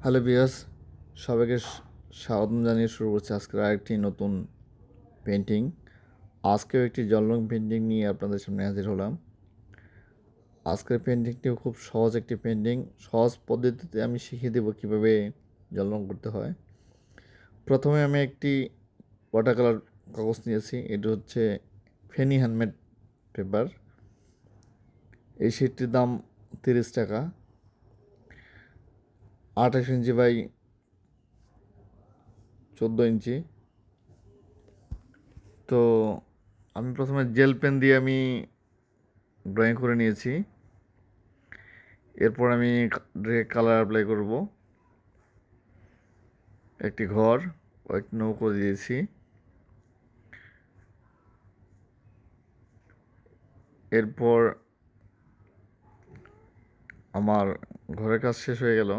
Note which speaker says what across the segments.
Speaker 1: Hello বিয়াস সবাইকে স- স্বাগতম জানিয়ে শুরু করছি আজকের আরেকটি নতুন পেন্টিং আজকেও একটি জলরং পেন্টিং নিয়ে আপনাদের সামনে হাজির হলাম। আজকের পেন্টিংটিও খুব সহজ একটি পেন্টিং সহজ পদ্ধতিতে আমি শিখিয়ে দেবো কীভাবে জলরং করতে হয়। প্রথমে আমি একটি ওয়াটার কালার কাগজ নিয়েছি। এটা হচ্ছে ফেনি হ্যান্ডমেড পেপার এই শিটটির দাম তিরিশ টাকা। আঠাশ ইঞ্চি বাই চোদ্দ ইঞ্চি। তো আমি প্রথমে জেল পেন দিয়ে আমি ড্রয়িং করে নিয়েছি। এরপর আমি কালার অ্যাপ্লাই করব। একটি ঘর ও নৌকো দিয়েছি। এরপর আমার ঘরের কাজ শেষ হয়ে গেল।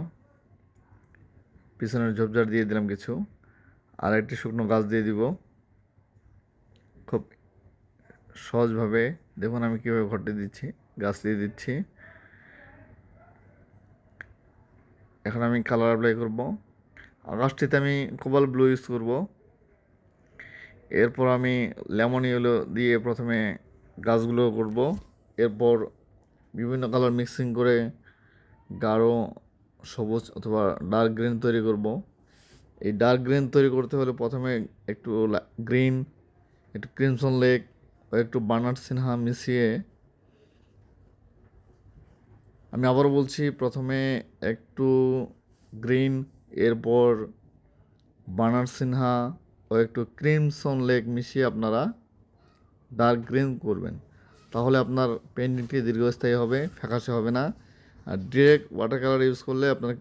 Speaker 1: পিছনের ঝোপঝাড় দিয়ে দিলাম কিছু। আর একটি শুকনো গাছ দিয়ে দিব। খুব সহজভাবে দেখুন আমি কীভাবে ঘরটি দিচ্ছি, গাছ দিয়ে দিচ্ছি। এখন আমি কালার অ্যাপ্লাই করব। গাছটিতে আমি কোবাল ব্লু ইউজ করব। এরপর আমি লেমন ইয়েলো দিয়ে প্রথমে গাছগুলো করব। এরপর বিভিন্ন কালার মিক্সিং করে গাঢ় সবুজ অথবা ডার্ক গ্রিন তৈরি করব। এই ডার্ক গ্রিন তৈরি করতে হলে প্রথমে একটু গ্রিন একটু ক্রিমসন লেক ও একটু বার্নার্ড সিনহা মিশিয়ে আমি আবারও বলছি প্রথমে একটু গ্রিন এরপর বার্নার্ড সিনহা ও একটু ক্রিমসন লেক মিশিয়ে আপনারা ডার্ক গ্রিন করবেন। তাহলে আপনার পেন্টিংটি দীর্ঘস্থায়ী হবে, ফ্যাকাশে হবে না। আর ডিরেক্ট ওয়াটার কালার ইউজ করলে আপনার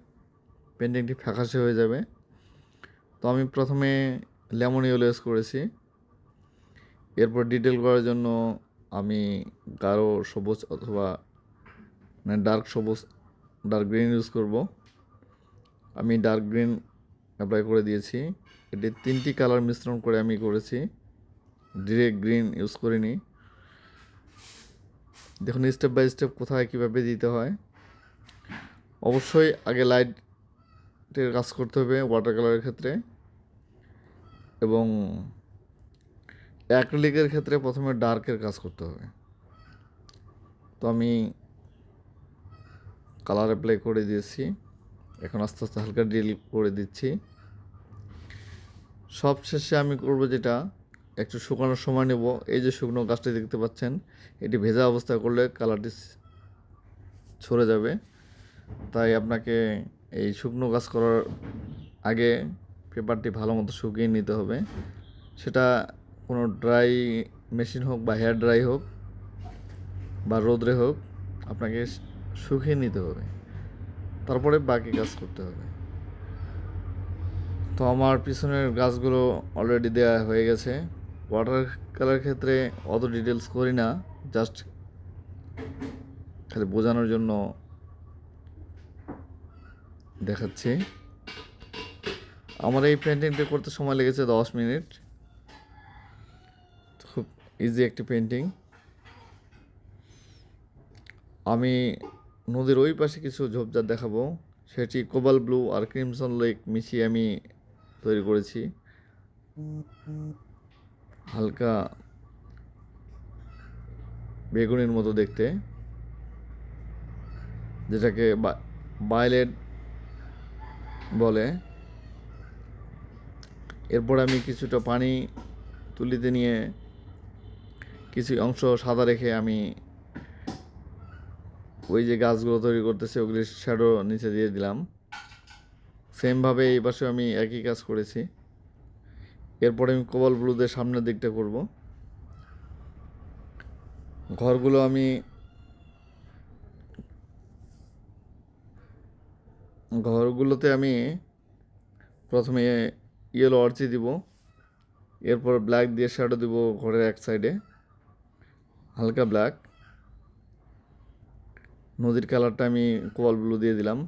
Speaker 1: পেন্টিংটি ফ্যাকাশে হয়ে যাবে। তো আমি প্রথমে লেমন ইয়েলো ইউজ করেছি। এরপর ডিটেল করার জন্য আমি গাঢ় সবুজ অথবা মানে ডার্ক সবুজ ডার্ক গ্রিন ইউজ করব। আমি ডার্ক গ্রিন অ্যাপ্লাই করে দিয়েছি। এটি তিনটি কালার মিশ্রণ করে আমি করেছি। ডিরেক্ট গ্রিন ইউজ করিনি। দেখুন স্টেপ বাই স্টেপ কোথায় কীভাবে দিতে হয়। অবশ্যই আগে লাইটের কাজ করতে হবে ওয়াটার কালারের ক্ষেত্রে। এবং অ্যাক্রিলিকের ক্ষেত্রে প্রথমে ডার্কের কাজ করতে হবে। তো আমি কালার অ্যাপ্লাই করে দিয়েছি। এখন আস্তে আস্তে হালকা ডিল করে দিচ্ছি। সব শেষে আমি করব যেটা, একটু শুকানোর সময় নেব। এই যে শুকনো গাছটি দেখতে পাচ্ছেন, এটি ভেজা অবস্থায় করলে কালারটি ছড়ে যাবে। তাই আপনাকে এই শুকনো কাজ করার আগে পেপারটি ভালো মতো শুকিয়ে নিতে হবে। সেটা কোনো ড্রাই মেশিন হোক বা হেয়ার ড্রাই হোক বা রোদ্রে হোক, আপনাকে শুকিয়ে নিতে হবে। তারপরে বাকি কাজ করতে হবে। তো আমার পিছনের গাছগুলো অলরেডি দেওয়া হয়ে গেছে। ওয়াটার কালার ক্ষেত্রে অত ডিটেলস করি না জাস্ট খালি বোঝানোর জন্য দেখাচ্ছি। আমার এই পেন্টিংটি করতে সময় লেগেছে দশ মিনিট। খুব ইজি একটি পেন্টিং আমি নদীর ওই পাশে কিছু ঝোপঝাড় দেখাবো। সেটি কোবাল ব্লু আর ক্রিমসন লেক মিশিয়ে আমি তৈরি করেছি। হালকা বেগুনের মতো দেখতে। যেটাকে বায়োলেট বলে। এরপর আমি কিছুটা পানি তুলিতে নিয়ে কিছু অংশ সাদা রেখে আমি ওই যে গাছগুলো তৈরি করতেছে ওগুলি শ্যাডো নিচে দিয়ে দিলাম। সেমভাবে এই পাশে আমি একই কাজ করেছি। এরপরে আমি কোবাল ব্লুদের সামনের দিকটা করব। ঘরগুলো আমি ঘরগুলোতে আমি প্রথমে ইয়েলো অর্চি দিব, এরপর ব্ল্যাক দিয়ে শ্যাডো দিব ঘরের এক সাইডে হালকা ব্ল্যাক নদীর কালারটা আমি কোয়াল ব্লু দিয়ে দিলাম।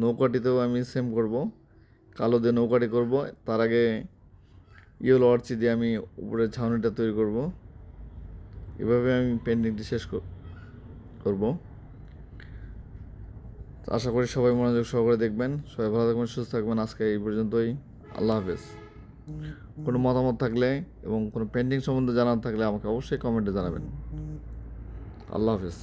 Speaker 1: নৌকাটিতেও আমি সেম করব, কালো দিয়ে নৌকাটি করব, তার আগে ইয়েলো অর্চি দিয়ে আমি উপরে ছাউনিটা তৈরি করব। এভাবে আমি পেন্টিংটি শেষ করব। আশা করি সবাই মনোযোগ সহকারে দেখবেন। সবাই ভালো থাকবেন, সুস্থ থাকবেন। আজকে এই পর্যন্তই। আল্লাহ হাফেজ। কোনো মতামত থাকলে এবং কোনো পেন্টিং সম্বন্ধে জানার থাকলে আমাকে অবশ্যই কমেন্টে জানাবেন। আল্লাহ হাফেজ।